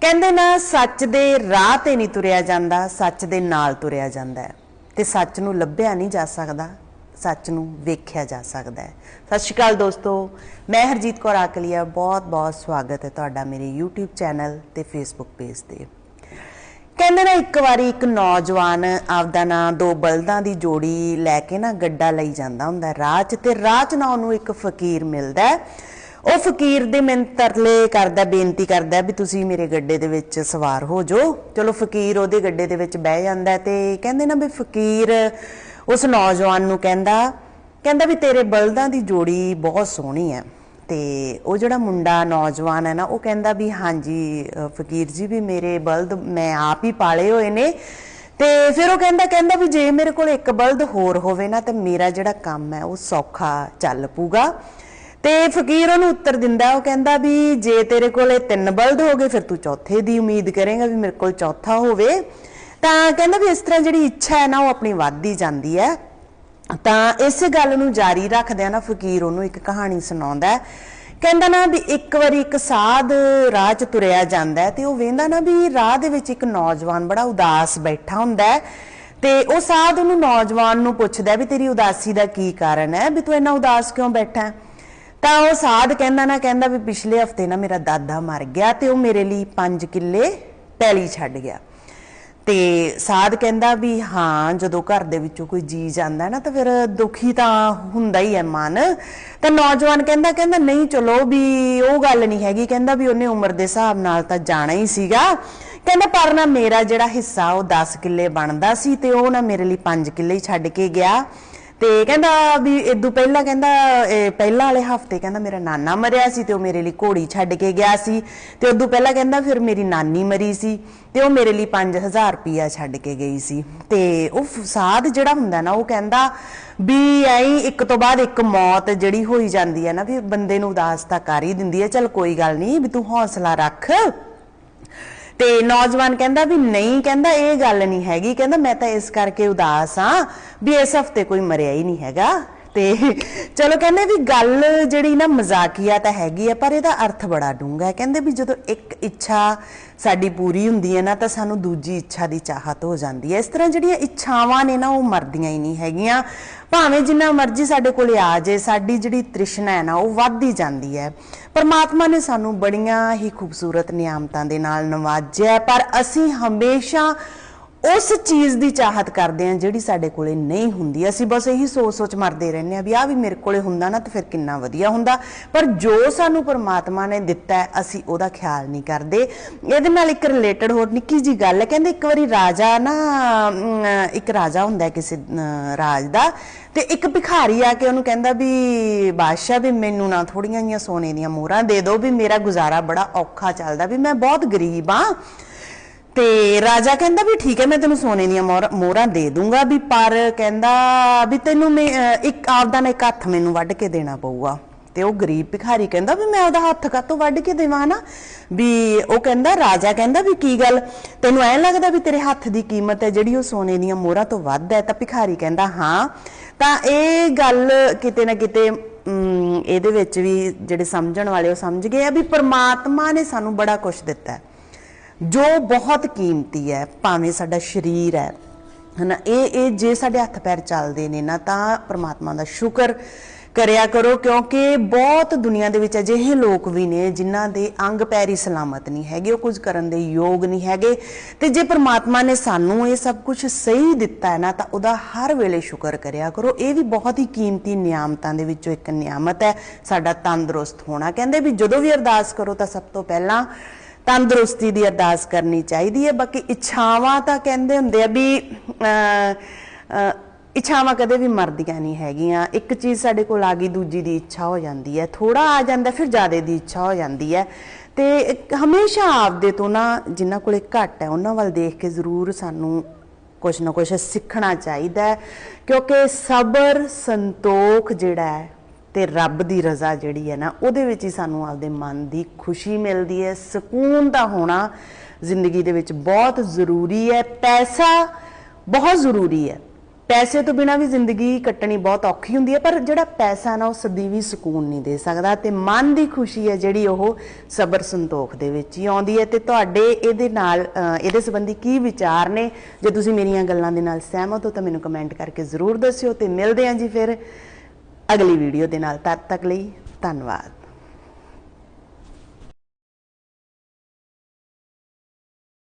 ਕਹਿੰਦੇ ਨਾ, ਸੱਚ ਦੇ ਰਾਹ ਤੇ ਨਹੀਂ ਤੁਰਿਆ ਜਾਂਦਾ, ਸੱਚ ਦੇ ਨਾਲ ਤੁਰਿਆ ਜਾਂਦਾ ਹੈ। ਤੇ ਸੱਚ ਨੂੰ ਲੱਭਿਆ ਨਹੀਂ ਜਾ ਸਕਦਾ, ਸੱਚ ਨੂੰ ਵੇਖਿਆ ਜਾ ਸਕਦਾ ਹੈ। ਸਤਿ ਸ਼੍ਰੀ ਅਕਾਲ ਦੋਸਤੋ, ਮੈਂ ਹਰਜੀਤ ਕੌਰ ਆਕਲੀਆ ਬਹੁਤ ਬਹੁਤ ਸਵਾਗਤ ਹੈ ਤੁਹਾਡਾ ਮੇਰੇ YouTube ਚੈਨਲ ਤੇ Facebook ਪੇਜ ਤੇ। ਕਹਿੰਦੇ ਨਾ, ਇੱਕ ਵਾਰੀ ਇੱਕ ਨੌਜਵਾਨ ਆਪਦਾ ਨਾਂ, ਦੋ ਬਲਦਾਂ ਦੀ ਜੋੜੀ ਲੈ ਕੇ ਨਾ ਗੱਡਾ ਲਈ ਜਾਂਦਾ ਹੁੰਦਾ ਰਾਹ 'ਚ, ਤੇ ਰਾਹ 'ਚ ਨਾ ਉਹਨੂੰ ਇੱਕ ਫਕੀਰ ਮਿਲਦਾ ਉਹ ਫਕੀਰ ਦੇ ਮਿੰਤ ਤਰਲੇ ਕਰਦਾ, ਬੇਨਤੀ ਕਰਦਾ ਵੀ ਤੁਸੀਂ ਮੇਰੇ ਗੱਡੇ ਦੇ ਵਿੱਚ ਸਵਾਰ ਹੋ ਜਾਓ। ਚਲੋ ਫਕੀਰ ਉਹਦੇ ਗੱਡੇ ਦੇ ਵਿੱਚ ਬਹਿ ਜਾਂਦਾ ਹੈ ਤੇ ਕਹਿੰਦੇ ਨਾ ਵੀ ਫਕੀਰ ਉਸ ਨੌਜਵਾਨ ਨੂੰ ਕਹਿੰਦਾ ਕਹਿੰਦਾ ਵੀ ਤੇਰੇ ਬਲਦਾਂ ਦੀ ਜੋੜੀ ਬਹੁਤ ਸੋਹਣੀ ਹੈ। ਤੇ ਉਹ ਜਿਹੜਾ ਮੁੰਡਾ ਨੌਜਵਾਨ ਹੈ ਨਾ, ਉਹ ਕਹਿੰਦਾ ਵੀ ਹਾਂਜੀ ਫਕੀਰ ਜੀ ਵੀ ਮੇਰੇ ਬਲਦ ਮੈਂ ਆਪ ਹੀ ਪਾਲੇ ਹੋਏ ਨੇ। ਤੇ ਫਿਰ ਉਹ ਕਹਿੰਦਾ ਕਹਿੰਦਾ ਵੀ ਜੇ ਮੇਰੇ ਕੋਲ ਇੱਕ ਬਲਦ ਹੋਰ ਹੋਵੇ ਨਾ ਤਾਂ ਮੇਰਾ ਜਿਹੜਾ ਕੰਮ ਹੈ ਉਹ ਸੌਖਾ ਚੱਲ ਪੂਗਾ ਤੇ ਫਕੀਰ ਉਹਨੂੰ ਉੱਤਰ ਦਿੰਦਾ, ਉਹ ਕਹਿੰਦਾ ਵੀ ਜੇ ਤੇਰੇ ਕੋਲੇ ਤਿੰਨ ਬਲਦ ਹੋ ਗਏ ਫਿਰ ਤੂੰ ਚੌਥੇ ਦੀ ਉਮੀਦ ਕਰੇਗਾ ਵੀ ਮੇਰੇ ਕੋਲ ਚੌਥਾ ਹੋਵੇ। ਤਾਂ ਕਹਿੰਦਾ ਵੀ ਇਸ ਤਰ੍ਹਾਂ ਜਿਹੜੀ ਇੱਛਾ ਹੈ ਨਾ, ਉਹ ਆਪਣੀ ਵੱਧਦੀ ਜਾਂਦੀ ਹੈ। ਤਾਂ ਇਸ ਗੱਲ ਨੂੰ ਜਾਰੀ ਰੱਖਦਿਆਂ ਨਾ ਫਕੀਰ ਉਹਨੂੰ ਇੱਕ ਕਹਾਣੀ ਸੁਣਾਉਂਦਾ ਹੈ। ਕਹਿੰਦਾ ਨਾ ਵੀ ਇੱਕ ਵਾਰੀ ਇੱਕ ਸਾਧ ਰਾਹ 'ਚ ਤੁਰਿਆ ਜਾਂਦਾ ਹੈ ਤੇ ਉਹ ਵੇਂਦਾ ਨਾ ਵੀ ਰਾਹ ਦੇ ਵਿੱਚ ਇੱਕ ਨੌਜਵਾਨ ਬੜਾ ਉਦਾਸ ਬੈਠਾ ਹੁੰਦਾ ਹੈ। ਤੇ ਉਹ ਸਾਧ ਉਹਨੂੰ ਨੌਜਵਾਨ ਨੂੰ ਪੁੱਛਦਾ ਵੀ ਤੇਰੀ ਉਦਾਸੀ ਦਾ ਕੀ ਕਾਰਨ ਹੈ? ਵੀ ਤੂੰ ਇੰਨਾ ਉਦਾਸ ਕਿਉਂ ਬੈਠਾ ਹੈ? ਤਾਂ ਉਹ ਸਾਧ ਕਹਿੰਦਾ ਨਾ, ਕਹਿੰਦਾ ਵੀ ਪਿਛਲੇ ਹਫ਼ਤੇ ਨਾ ਮੇਰਾ ਦਾਦਾ ਮਰ ਗਿਆ ਤੇ ਉਹ ਮੇਰੇ ਲਈ 5 ਕਿੱਲੇ ਪੈਲੀ ਛੱਡ ਗਿਆ। ਤੇ ਸਾਧ ਕਹਿੰਦਾ ਵੀ ਹਾਂ, ਜਦੋਂ ਘਰ ਦੇ ਵਿੱਚੋਂ ਕੋਈ ਜੀ ਜਾਂਦਾ ਨਾ ਤਾਂ ਫਿਰ ਦੁਖੀ ਤਾਂ ਹੁੰਦਾ ਹੀ ਹੈ ਮਨ। ਤਾਂ ਨੌਜਵਾਨ ਕਹਿੰਦਾ ਕਹਿੰਦਾ ਨਹੀਂ ਚਲੋ ਵੀ ਉਹ ਗੱਲ ਨਹੀਂ ਹੈਗੀ, ਕਹਿੰਦਾ ਵੀ ਉਹਨੇ ਉਮਰ ਦੇ ਹਿਸਾਬ ਨਾਲ ਤਾਂ ਜਾਣਾ ਹੀ ਸੀਗਾ। ਕਹਿੰਦਾ ਪਰ ਨਾ ਮੇਰਾ ਜਿਹੜਾ ਹਿੱਸਾ ਉਹ 10 ਕਿੱਲੇ ਬਣਦਾ ਸੀ ਤੇ ਉਹ ਨਾ ਮੇਰੇ ਲਈ 5 ਕਿੱਲੇ ਹੀ ਛੱਡ ਕੇ ਗਿਆ। ਤੇ ਕਹਿੰਦਾ ਵੀ ਇਦੋਂ ਪਹਿਲਾਂ ਕਹਿੰਦਾ, ਇਹ ਪਹਿਲਾਂ ਵਾਲੇ ਹਫ਼ਤੇ ਕਹਿੰਦਾ ਮੇਰਾ ਨਾਨਾ ਮਰਿਆ ਸੀ ਤੇ ਉਹ ਮੇਰੇ ਲਈ ਘੋੜੀ ਛੱਡ ਕੇ ਗਿਆ ਸੀ ਤੇ ਉਦੋਂ ਪਹਿਲਾਂ ਕਹਿੰਦਾ ਫਿਰ ਮੇਰੀ ਨਾਨੀ ਮਰੀ ਸੀ ਤੇ ਉਹ ਮੇਰੇ ਲਈ 5000 ਰੁਪਿਆ ਛੱਡ ਕੇ ਗਈ ਸੀ। ਤੇ ਉਹ ਫਸਾਦ ਜਿਹੜਾ ਹੁੰਦਾ ਨਾ ਉਹ ਕਹਿੰਦਾ ਵੀ ਐਂ ਇੱਕ ਤੋਂ ਬਾਅਦ ਇੱਕ ਮੌਤ ਜਿਹੜੀ ਹੋਈ ਜਾਂਦੀ ਹੈ ਨਾ ਵੀ ਬੰਦੇ ਨੂੰ ਉਦਾਸ ਤਾਂ ਕਰ ਹੀ ਦਿੰਦੀ ਹੈ, ਚਲ ਕੋਈ ਗੱਲ ਨਹੀਂ ਵੀ ਤੂੰ ਹੌਸਲਾ ਰੱਖ। ਤੇ ਨੌਜਵਾਨ ਕਹਿੰਦਾ ਵੀ ਨਹੀਂ, ਕਹਿੰਦਾ ਇਹ ਗੱਲ ਨਹੀਂ ਹੈਗੀ, ਕਹਿੰਦਾ ਮੈਂ ਤਾਂ ਇਸ ਕਰਕੇ ਉਦਾਸ ਆ ਵੀ ਇਸ ਹਫ਼ਤੇ ਕੋਈ ਮਰਿਆ ਹੀ ਨਹੀਂ ਹੈਗਾ। ਤੇ ਚਲੋ ਕਹਿੰਦੇ ਵੀ ਗੱਲ ਜਿਹੜੀ ਨਾ ਮਜ਼ਾਕੀਆ ਤਾਂ ਹੈਗੀ ਆ, ਪਰ ਇਹਦਾ ਅਰਥ ਬੜਾ ਡੂੰਘਾ ਹੈ। ਕਹਿੰਦੇ ਵੀ ਜਦੋਂ ਇੱਕ ਇੱਛਾ ਸਾਡੀ ਪੂਰੀ ਹੁੰਦੀ ਹੈ ਨਾ, ਤਾਂ ਸਾਨੂੰ ਦੂਜੀ ਇੱਛਾ ਦੀ ਚਾਹਤ ਹੋ ਜਾਂਦੀ ਹੈ। ਇਸ ਤਰ੍ਹਾਂ ਜਿਹੜੀਆਂ ਇੱਛਾਵਾਂ ਨੇ ਨਾ, ਉਹ ਮਰਦੀਆਂ ਹੀ ਨਹੀਂ ਹੈਗੀਆਂ। ਭਾਵੇਂ ਜਿੰਨਾ ਮਰਜ਼ੀ ਸਾਡੇ ਕੋਲ ਆ ਜੇ, ਸਾਡੀ ਜਿਹੜੀ ਤ੍ਰਿਸ਼ਨਾ ਹੈ ਨਾ, ਉਹ ਵੱਧਦੀ ਜਾਂਦੀ ਹੈ। ਪਰਮਾਤਮਾ ਨੇ ਸਾਨੂੰ ਬੜੀਆਂ ਹੀ ਖੂਬਸੂਰਤ ਨਿਆਮਤਾਂ ਦੇ ਨਾਲ ਨਵਾਜਿਆ ਪਰ ਅਸੀਂ ਹਮੇਸ਼ਾ ਉਸ ਚੀਜ਼ ਦੀ ਚਾਹਤ ਕਰਦੇ ਹਾਂ ਜਿਹੜੀ ਸਾਡੇ ਕੋਲੇ ਨਹੀਂ ਹੁੰਦੀ। ਅਸੀਂ ਬਸ ਇਹੀ ਸੋਚ-ਸੋਚ ਮਰਦੇ ਰਹਿੰਦੇ ਆ ਵੀ ਆ ਵੀ ਮੇਰੇ ਕੋਲੇ ਹੁੰਦਾ ਨਾ ਤਾਂ ਫਿਰ ਕਿੰਨਾ ਵਧੀਆ ਹੁੰਦਾ। ਪਰ ਜੋ ਸਾਨੂੰ ਪਰਮਾਤਮਾ ਨੇ ਦਿੱਤਾ ਅਸੀਂ ਉਹਦਾ ਖਿਆਲ ਨਹੀਂ ਕਰਦੇ। ਇਹਦੇ ਨਾਲ ਇੱਕ ਰਿਲੇਟਡ ਹੋਰ ਨਿੱਕੀ ਜੀ ਗੱਲ ਹੈ, ਕਹਿੰਦੇ ਇੱਕ ਵਾਰੀ ਰਾਜਾ ਨਾ ਇੱਕ ਰਾਜਾ ਹੁੰਦਾ ਕਿਸੇ ਰਾਜ ਦਾ ਤੇ ਇੱਕ ਭਿਖਾਰੀ ਆ ਕੇ ਉਹਨੂੰ ਕਹਿੰਦਾ ਵੀ ਬਾਦਸ਼ਾਹ ਵੀ ਮੈਨੂੰ ਨਾ ਥੋੜੀਆਂ ਜੀਆਂ ਸੋਨੇ ਦੀਆਂ ਮੋਹਰਾਂ ਦੇ ਦਿਓ, ਵੀ ਮੇਰਾ ਗੁਜ਼ਾਰਾ ਬੜਾ ਔਖਾ ਚੱਲਦਾ, ਵੀ ਮੈਂ ਬਹੁਤ ਗਰੀਬ ਆ ਤੇ ਰਾਜਾ ਕਹਿੰਦਾ ਵੀ ਠੀਕ ਹੈ ਮੈਂ ਤੈਨੂੰ ਸੋਨੇ ਦੀਆਂ ਮੋਹਰ- ਮੋਹਰਾਂ ਦੇ ਦੂੰਗਾ ਵੀ ਪਰ ਕਹਿੰਦਾ ਵੀ ਤੈਨੂੰ ਮੈਂ ਇੱਕ ਆਪਦਾ ਨਾ ਇੱਕ ਹੱਥ ਮੈਨੂੰ ਵੱਢ ਕੇ ਦੇਣਾ ਪਊਗਾ। ਤੇ ਉਹ ਗਰੀਬ ਭਿਖਾਰੀ ਕਹਿੰਦਾ ਵੀ ਮੈਂ ਉਹਦਾ ਹੱਥ ਕਾਤੋਂ ਵੱਢ ਕੇ ਦੇਵਾਂ ਨਾ ਵੀ ਉਹ ਕਹਿੰਦਾ ਰਾਜਾ ਕਹਿੰਦਾ ਵੀ ਕੀ ਗੱਲ? ਤੈਨੂੰ ਐਂ ਲੱਗਦਾ ਵੀ ਤੇਰੇ ਹੱਥ ਦੀ ਕੀਮਤ ਹੈ ਜਿਹੜੀ ਉਹ ਸੋਨੇ ਦੀਆਂ ਮੋਹਰਾਂ ਤੋਂ ਵੱਧ ਹੈ? ਤਾਂ ਭਿਖਾਰੀ ਕਹਿੰਦਾ ਹਾਂ। ਤਾਂ ਇਹ ਗੱਲ ਕਿਤੇ ਨਾ ਕਿਤੇ ਅਮ, ਇਹਦੇ ਵਿੱਚ ਵੀ ਜਿਹੜੇ ਸਮਝਣ ਵਾਲੇ ਉਹ ਸਮਝ ਗਏ ਆ ਵੀ ਪ੍ਰਮਾਤਮਾ ਨੇ ਸਾਨੂੰ ਬੜਾ ਕੁਝ ਦਿੱਤਾ ਹੈ। ਜੋ ਬਹੁਤ ਕੀਮਤੀ ਹੈ, ਭਾਵੇਂ ਸਾਡਾ ਸਰੀਰ ਹੈ, ਹਨਾ, ਇਹ ਇਹ ਜੇ ਸਾਡੇ ਹੱਥ ਪੈਰ ਚੱਲਦੇ ਨੇ, ਨਾ ਤਾਂ ਪ੍ਰਮਾਤਮਾ ਦਾ ਸ਼ੁਕਰ ਕਰਿਆ ਕਰੋ, ਕਿਉਂਕਿ ਬਹੁਤ ਦੁਨੀਆ ਦੇ ਵਿੱਚ ਅਜਿਹੇ ਲੋਕ ਵੀ ਨੇ ਜਿਨ੍ਹਾਂ ਦੇ ਅੰਗ ਪੈਰ ਹੀ ਸਲਾਮਤ ਨਹੀਂ ਹੈਗੇ, ਉਹ ਕੁਝ ਕਰਨ ਦੇ ਯੋਗ ਨਹੀਂ ਹੈਗੇ। ਤੇ ਜੇ ਪ੍ਰਮਾਤਮਾ ਨੇ ਸਾਨੂੰ ਇਹ ਸਭ ਕੁਝ ਸਹੀ ਦਿੱਤਾ ਹੈ, ਨਾ ਤਾਂ ਉਹਦਾ ਹਰ ਵੇਲੇ ਸ਼ੁਕਰ ਕਰਿਆ ਕਰੋ। ਇਹ ਵੀ ਬਹੁਤ ਹੀ ਕੀਮਤੀ ਨਿਆਮਤਾਂ ਦੇ ਵਿੱਚੋਂ ਇੱਕ ਨਿਆਮਤ ਹੈ, ਸਾਡਾ ਤੰਦਰੁਸਤ ਹੋਣਾ। ਕਹਿੰਦੇ ਵੀ ਜਦੋਂ ਵੀ ਅਰਦਾਸ ਕਰੋ ਤਾਂ ਸਭ ਤੋਂ ਪਹਿਲਾਂ ਤੰਦਰੁਸਤੀ ਦੀ ਅਰਦਾਸ ਕਰਨੀ ਚਾਹੀਦੀ ਹੈ। ਬਾਕੀ ਇੱਛਾਵਾਂ ਤਾਂ ਕਹਿੰਦੇ ਹੁੰਦੇ ਆ ਵੀ ਇੱਛਾਵਾਂ ਕਦੇ ਵੀ ਮਰਦੀਆਂ ਨਹੀਂ ਹੈਗੀਆਂ। ਇੱਕ ਚੀਜ਼ ਸਾਡੇ ਕੋਲ ਆ ਗਈ, ਦੂਜੀ ਦੀ ਇੱਛਾ ਹੋ ਜਾਂਦੀ ਹੈ। ਥੋੜਾ ਆ ਜਾਂਦਾ, ਫਿਰ ਜ਼ਿਆਦਾ ਦੀ ਇੱਛਾ ਹੋ ਜਾਂਦੀ ਹੈ। ਤੇ ਹਮੇਸ਼ਾ ਆਪਦੇ ਤੋਂ ਨਾ ਜਿਨ੍ਹਾਂ ਕੋਲੇ ਘੱਟ ਹੈ, ਉਹਨਾਂ ਵੱਲ ਦੇਖ ਕੇ ਜ਼ਰੂਰ ਸਾਨੂੰ ਕੁਝ ਨਾ ਕੁਝ ਸਿੱਖਣਾ ਚਾਹੀਦਾ ਕਿਉਂਕਿ ਸਬਰ, ਸੰਤੋਖ ਜਿਹੜਾ ਹੈ ਤੇ ਰੱਬ ਦੀ ਰਜ਼ਾ ਜਿਹੜੀ ਹੈ ਨਾ, ਉਹਦੇ ਵਿੱਚ ਹੀ ਸਾਨੂੰ ਆਪਦੇ ਮਨ ਦੀ ਖੁਸ਼ੀ ਮਿਲਦੀ ਹੈ, ਸਕੂਨ ਦਾ ਹੋਣਾ ਜ਼ਿੰਦਗੀ ਦੇ ਵਿੱਚ ਬਹੁਤ ਜ਼ਰੂਰੀ ਹੈ, ਪੈਸਾ ਬਹੁਤ ਜ਼ਰੂਰੀ ਹੈ। ਪੈਸੇ ਤੋਂ ਬਿਨਾ ਵੀ ਜ਼ਿੰਦਗੀ ਕੱਟਣੀ ਬਹੁਤ ਔਖੀ ਹੁੰਦੀ ਹੈ, ਪਰ ਜਿਹੜਾ ਪੈਸਾ ਨਾ ਉਹ ਸਦੀ ਵੀ ਸਕੂਨ ਨਹੀਂ ਦੇ ਸਕਦਾ ਤੇ ਮਨ ਦੀ ਖੁਸ਼ੀ ਹੈ ਜਿਹੜੀ ਉਹ ਸਬਰ ਸੰਤੋਖ ਦੇ ਵਿੱਚ ਹੀ ਆਉਂਦੀ ਹੈ। ਤੇ ਤੁਹਾਡੇ ਇਹਦੇ ਨਾਲ ਇਹਦੇ ਸੰਬੰਧੀ ਕੀ ਵਿਚਾਰ ਨੇ? ਜੇ ਤੁਸੀਂ ਮੇਰੀਆਂ ਗੱਲਾਂ ਦੇ ਨਾਲ ਸਹਿਮਤ ਹੋ ਤਾਂ ਮੈਨੂੰ ਕਮੈਂਟ ਕਰਕੇ ਜ਼ਰੂਰ ਦੱਸਿਓ ਤੇ ਮਿਲਦੇ ਹਾਂ ਜੀ ਫਿਰ। ਅਗਲੀ ਵੀਡੀਓ ਦੇ ਨਾਲ ਤਦ ਤੱਕ ਲਈ ਧੰਨਵਾਦ।